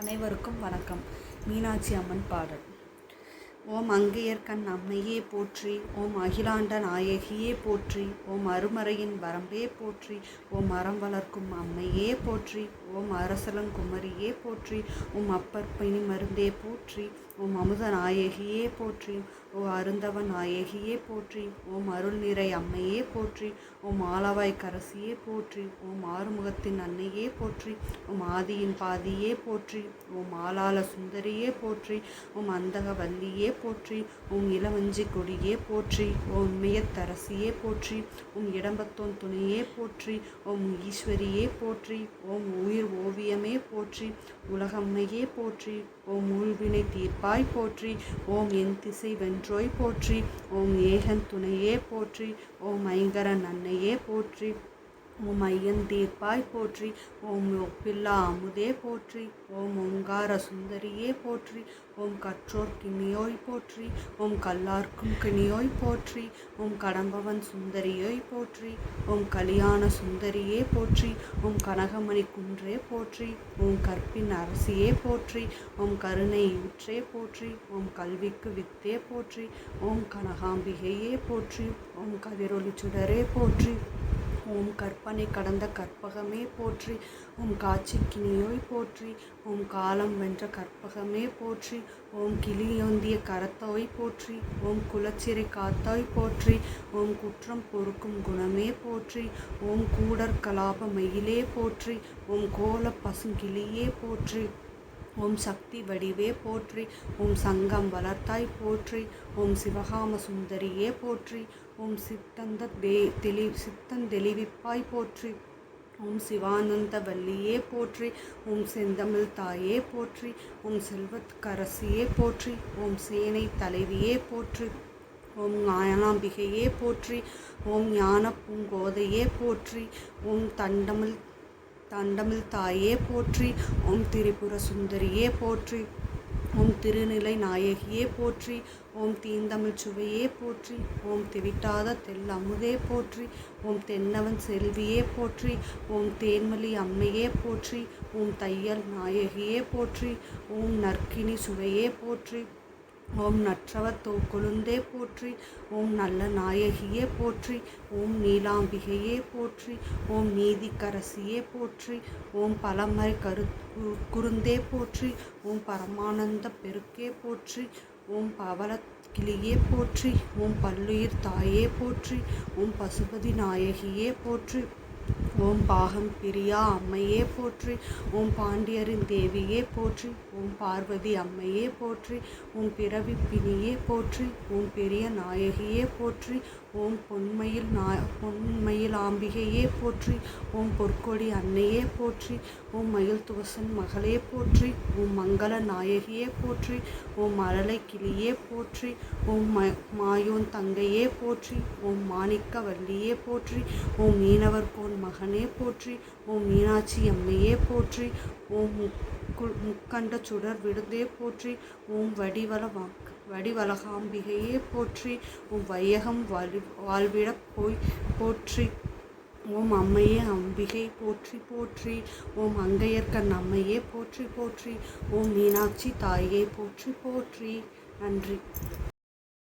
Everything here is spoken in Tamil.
அனைவருக்கும் வணக்கம். மீனாட்சி அம்மன் பாடல். ஓம் அங்கையர்கண் அம்மையே போற்றி ஓம் அகிலாண்ட நாயகியே போற்றி ஓம் அருமறையின் வரம்பே போற்றி ஓம் அறம் வளர்க்கும் அம்மையே போற்றி ஓம் அரசலங்குமரியே போற்றி உம் அப்பர் பிணி மருந்தே போற்றி ஓம் அமுத நாயகியே போற்றி ஓ அருந்தவ நாயகியே போற்றி ஓம் அருள் நிறை அம்மையே போற்றி ஓம் ஆலவாய் கரசியே போற்றி ஓம் ஆறுமுகத்தின் அன்னையே போற்றி ஓம் ஆதியின் பாதியே போற்றி ஓம் ஆலால சுந்தரியே போற்றி ஓம் அந்தக வல்லியே போற்றி ஓம் இளவஞ்சி கொடியே போற்றி ஓம் மியத்தரசியே போற்றி ஓம் இடம்பத்தோன் துணையே போற்றி ஓம் ஈஸ்வரியே போற்றி ஓம் உயிர் ஓவியமே போற்றி உலகம்மையே போற்றி. ஓம் உள்வினை தீர்ப்பாய் போற்றி ஓம் என் திசை வென்றோய் போற்றி ஓம் ஏகன் துணையே போற்றி ஓம் ஐங்கரன் அன்னையே போற்றி. ஓம் ஐயன் தீர்ப்பாய் போற்றி ஓம் ஒப்பில்லா அமுதே போற்றி ஓம் ஓங்கார சுந்தரியே போற்றி ஓம் கற்றோர் கிணியோய் போற்றி ஓம் கல்லார்க்கும் கிணியோய் போற்றி ஓம் கடம்பவன் சுந்தரியோய் போற்றி ஓம் கலியாண சுந்தரியே போற்றி ஓம் கனகமணி குன்றே போற்றி ஓம் கற்பின் அரசியே போற்றி ஓம் கருணை ஊற்றே போற்றி ஓம் கல்விக்கு வித்தே போற்றி ஓம் கனகாம்பிகையே போற்றி ஓம் கதிரொலி சுடரே போற்றி ஓம் கற்பனை கடந்த கற்பகமே போற்றி ஓம் காட்சி கிணியோய் போற்றி ஓம் காலம் வென்ற கற்பகமே போற்றி ஓம் கிளியொந்திய கரத்தோய் போற்றி ஓம் குலச்சிறை காத்தாய் போற்றி ஓம் குற்றம் பொறுக்கும் குணமே போற்றி ஓம் கூடற்கலாப மயிலே போற்றி ஓம் கோல பசுங்கிளியே போற்றி. ஓம் சக்தி வடிவே போற்றி ஓம் சங்கம் வளர்த்தாய் போற்றி ஓம் சிவகாம சுந்தரியே போற்றி ஓம் சித்தந்த தே தெளி சித்தன் தெளிவிப்பாய் போற்றி ஓம் சிவானந்த வல்லியே போற்றி ஓம் செந்தமிழ் தாயே போற்றி ஓம் செல்வத்கரசியே போற்றி ஓம் சேனை தலைவியே போற்றி ஓம் ஞானாம்பிகையே போற்றி ஓம் ஞான பூங்கோதையே போற்றி ஓம் தண்டமிழ் தண்டமிழ் தாயே போற்றி ஓம் திரிபுர சுந்தரியே போற்றி ஓம் திருநிலை நாயகியே போற்றி ஓம் தீந்தமிழ் சுவையே போற்றி ஓம் திவிட்டாத தெல் அமுதே போற்றி ஓம் தென்னவன் செல்வியே போற்றி ஓம் தேன்மலி அம்மையே போற்றி ஓம் தையல் நாயகியே போற்றி ஓம் நற்கினி சுவையே போற்றி. ஓம் நற்றவத்தோ கொழுந்தே போற்றி. ஓம் நல்ல நாயகியே போற்றி. ஓம் நீலாம்பிகையே போற்றி. ஓம் நீதிக்கரசியே போற்றி. ஓம் பலமறை கரு குருந்தே போற்றி. ஓம் பரமானந்த பெருக்கே போற்றி. ஓம் பவள கிளியே போற்றி. ஓம் பல்லுயிர் தாயே போற்றி. ஓம் பசுபதி நாயகியே போற்றி. ஓம் பாகம் பிரியா அம்மையே போற்றி. ஓம் பாண்டியரின் தேவியே போற்றி. ஓம் பார்வதி அம்மையே போற்றி. ஓம் பிறவி பிணியே போற்றி. ஓம் பெரிய நாயகியே போற்றி. ஓம் பொன்மையில் நா பொன்மையில் ஆம்பிகையே போற்றி ஓம் பொற்கொடி அன்னையே போற்றி ஓம் மயில் துவசன் மகளே போற்றி ஓம் மங்கள நாயகியே போற்றி ஓம் மழலை கிளியே போற்றி ஓம் ம மாயோன் தங்கையே போற்றி ஓம் மாணிக்க வள்ளியே போற்றி ஓம் மீனவர் கோன் மகனே போற்றி ஓம் மீனாட்சி அம்மையே போற்றி ஓம் முக்கு முக்கண்ட சுடர் விடுதே போற்றி ஓம் வடிவல வாக்கு வடிவலகாம்பிகையே போற்றி உம் வையகம் வாழ் வாழ்விட போய் போற்றி ஓம் அம்மையே அம்பிகை போற்றி போற்றி ஓம் அங்கையர்கண் அம்மையே போற்றி போற்றி ஓம் மீனாட்சி தாயே போற்றி போற்றி. நன்றி.